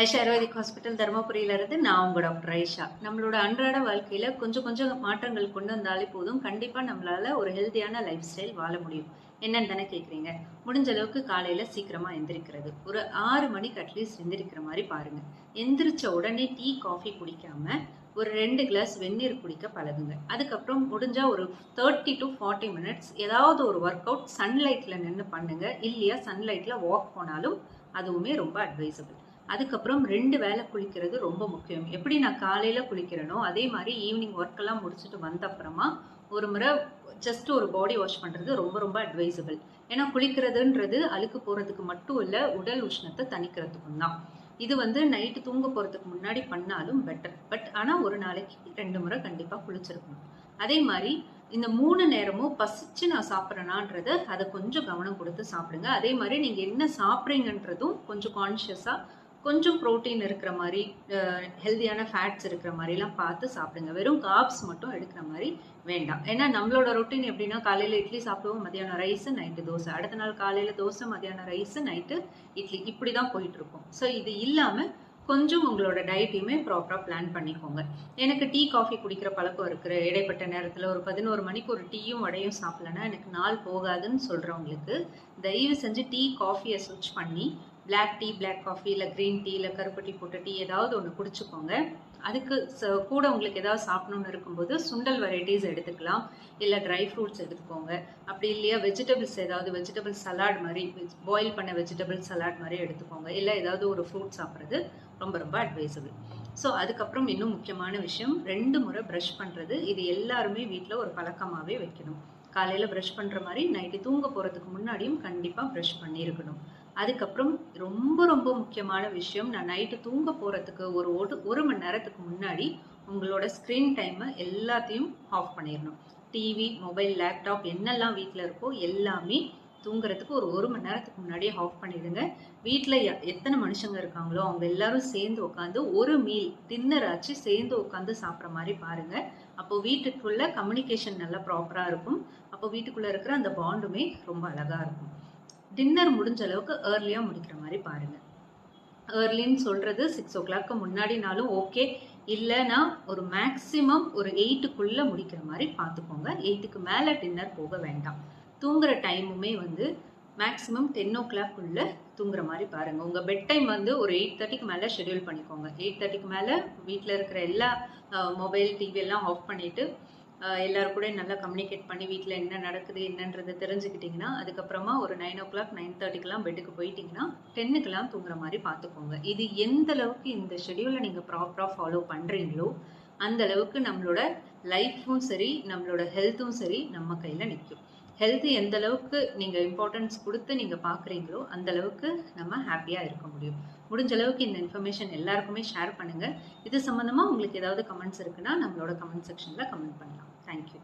Aisha ayurvedic hospital தருமபுரியிலிருந்து நான் உங்கள் doctor Aisha. நம்மளோட அன்றாட வாழ்க்கையில் கொஞ்சம் கொஞ்சம் மாற்றங்கள் கொண்டு வந்தாலே போதும். கண்டிப்பாக நம்மளால் ஒரு ஹெல்த்தியான லைஃப் ஸ்டைல் வாழ முடியும். என்னன்னு தானே கேட்குறீங்க முடிஞ்ச அளவுக்கு காலையில் சீக்கிரமாக எந்திரிக்கிறது. ஒரு ஆறு மணிக்கு அட்லீஸ்ட் எந்திரிக்கிற மாதிரி பாருங்கள் எந்திரிச்ச உடனே டீ காஃபி குடிக்காம ஒரு ரெண்டு கிளாஸ் வெந்நீர் குடிக்க பழகுங்க. அதுக்கப்புறம் முடிஞ்சா ஒரு தேர்ட்டி டு ஃபார்ட்டி மினிட்ஸ் ஏதாவது ஒரு ஒர்க் அவுட் சன்லைட்டில் நின்று பண்ணுங்க. இல்லையா சன்லைட்டில் வாக் போனாலும் அதுவுமே ரொம்ப அட்வைசபிள் அதுக்கப்புறம் ரெண்டு வேளை குளிக்கிறது ரொம்ப முக்கியம். எப்படி நான் காலையில் குளிக்கிறேனோ அதே மாதிரி ஈவினிங் ஒர்க்கெல்லாம் முடிச்சுட்டு வந்த அப்புறமா ஒரு முறை ஜஸ்ட் ஒரு பாடி வாஷ் பண்ணுறது ரொம்ப ரொம்ப அட்வைசபிள் ஏன்னா குளிக்கிறதுன்றது அழுக்கு போகிறதுக்கு மட்டும் இல்லை உடல் உஷ்ணத்தை தணிக்கிறதுக்கும் தான். இது வந்து நைட்டு தூங்க போகிறதுக்கு முன்னாடி பண்ணாலும் பெட்டர் பட் ஆனால் ஒரு நாளைக்கு ரெண்டு முறை கண்டிப்பாக குளிச்சிருக்கணும். அதே மாதிரி இந்த மூணு நேரமும் பசிச்சு நான் சாப்பிட்றேனான்றத அதை கொஞ்சம் கவனம் கொடுத்து சாப்பிடுங்க. அதே மாதிரி நீங்கள் என்ன சாப்பிட்றீங்கன்றதும் கொஞ்சம் கான்ஷியஸாக கொஞ்சம் ப்ரோட்டீன் இருக்கிற மாதிரி ஹெல்த்தியான ஃபேட்ஸ் இருக்கிற மாதிரிலாம் பார்த்து சாப்பிடுங்க. வெறும் காப்ஸ் மட்டும் எடுக்கிற மாதிரி வேண்டாம். ஏன்னா நம்மளோட ரொட்டீன் எப்படின்னா காலையில் இட்லி சாப்பிடுவோம் மதியானம் ரைஸு நைட்டு தோசை. அடுத்த நாள் காலையில் தோசை மதியானம் ரைஸு நைட்டு இட்லி. இப்படி தான் போயிட்டுருக்கோம். ஸோ இது இல்லாமல் கொஞ்சம் உங்களோட டயட்டையுமே ப்ராப்பராக பிளான் பண்ணிக்கோங்க. எனக்கு டீ காஃபி குடிக்கிற பழக்கம் இருக்கிற இடைப்பட்ட நேரத்தில் ஒரு பதினோரு மணிக்கு ஒரு டீயும் வடையும் சாப்பிடலன்னா எனக்கு நாள் போகாதுன்னு சொல்கிறவங்களுக்கு தயவு செஞ்சு டீ காஃபியை சுவிட்ச் பண்ணி பிளாக் டீ பிளாக் காஃபி இல்லை க்ரீன் டீ இல்லை கருப்பு டீ போட்ட டீ ஏதாவது ஒன்று குடிச்சுக்கோங்க. அதுக்கு கூட உங்களுக்கு ஏதாவது சாப்பிடணும்னு இருக்கும்போது சுண்டல் வெரைட்டிஸ் எடுத்துக்கலாம். இல்லை ட்ரை ஃப்ரூட்ஸ் எடுத்துக்கோங்க. அப்படி இல்லையா வெஜிடபிள்ஸ் ஏதாவது வெஜிடபிள் சலாட் மாதிரி பாயில் பண்ண வெஜிடபிள் சலாட் மாதிரி எடுத்துக்கோங்க. இல்லை ஏதாவது ஒரு ஃப்ரூட் சாப்பிட்றது ரொம்ப ரொம்ப அட்வைசபிள் ஸோ அதுக்கப்புறம் இன்னும் முக்கியமான விஷயம் ரெண்டு முறை ப்ரஷ் பண்ணுறது இது எல்லாருமே வீட்டில் ஒரு பழக்கமாகவே வைக்கணும். காலையில் ப்ரஷ் பண்ணுற மாதிரி நைட்டு தூங்க போகிறதுக்கு முன்னாடியும் கண்டிப்பாக ப்ரஷ் பண்ணியிருக்கணும். அதுக்கப்புறம் ரொம்ப ரொம்ப முக்கியமான விஷயம் நான் நைட்டு தூங்க போகிறதுக்கு ஒரு ஒரு ஒரு மணி நேரத்துக்கு முன்னாடி உங்களோட ஸ்க்ரீன் டைமை எல்லாத்தையும் ஆஃப் பண்ணிடணும். டிவி மொபைல் லேப்டாப் என்னெல்லாம் வீட்டில் இருக்கோ எல்லாமே தூங்குறதுக்கு ஒரு ஒரு மணி நேரத்துக்கு முன்னாடியே ஆஃப் பண்ணிடுங்க. வீட்டில் எத்தனை மனுஷங்க இருக்காங்களோ அவங்க எல்லாரும் சேர்ந்து உட்காந்து ஒரு மீல் டின்னர் ஆச்சு சேர்ந்து உட்காந்து சாப்பிட்ற மாதிரி பாருங்க. அப்போ வீட்டுக்குள்ள கம்யூனிகேஷன் நல்லா ப்ராப்பராக இருக்கும். அப்போ வீட்டுக்குள்ளே இருக்கிற அந்த பாண்டுமே ரொம்ப அழகாக இருக்கும். டின்னர் முடிஞ்ச அளவுக்கு ஏர்லியாக முடிக்கிற மாதிரி பாருங்கள் ஏர்லின்னு சொல்கிறது சிக்ஸ் ஓ கிளாக்கு முன்னாடினாலும் ஓகே இல்லைன்னா ஒரு மேக்ஸிமம் ஒரு எயிட்டுக்குள்ளே முடிக்கிற மாதிரி பார்த்துக்கோங்க. எயிட்டுக்கு மேலே டின்னர் போக வேண்டாம். தூங்குற டைமுமே வந்து மேக்ஸிமம் டென் ஓ கிளாக்குள்ளே தூங்குற மாதிரி பாருங்கள் உங்கள் பெட் டைம் வந்து ஒரு எயிட் தேர்ட்டிக்கு மேலே ஷெடியூல் பண்ணிக்கோங்க. எயிட் தேர்ட்டிக்கு மேலே வீட்டில் இருக்கிற எல்லா மொபைல் டிவி எல்லாம் ஆஃப் பண்ணிவிட்டு எல்லாரும் கூட நல்லா கம்யூனிகேட் பண்ணி வீட்டில் என்ன நடக்குது என்னன்றதை தெரிஞ்சுக்கிட்டிங்கன்னா அதுக்கப்புறமா ஒரு நைன் ஓ கிளாக் நைன் தேர்ட்டிக்கெலாம் பெட்டுக்கு போயிட்டிங்கன்னா டென்னுக்கெலாம் தூங்குற மாதிரி பார்த்துக்கோங்க. இது எந்த அளவுக்கு இந்த ஷெடியூலை நீங்கள் ப்ராப்பராக ஃபாலோ பண்ணுறீங்களோ அந்த அளவுக்கு நம்மளோட லைஃப்பும் சரி நம்மளோட ஹெல்த்தும் சரி நம்ம கையில் நிற்கும் ஹெல்த்து எந்த அளவுக்கு நீங்கள் இம்பார்ட்டன்ஸ் கொடுத்து நீங்கள் பார்க்குறீங்களோ அந்த அளவுக்கு நம்ம ஹாப்பியாக இருக்க முடியும். முடிஞ்ச அளவுக்கு இந்த இன்ஃபர்மேஷன் எல்லாருக்குமே ஷேர் பண்ணுங்கள் இது சம்மந்தமாக உங்களுக்கு ஏதாவது கமெண்ட்ஸ் இருக்குன்னா நம்மளோட கமெண்ட் செக்ஷனில் கமெண்ட் பண்ணலாம். Thank you.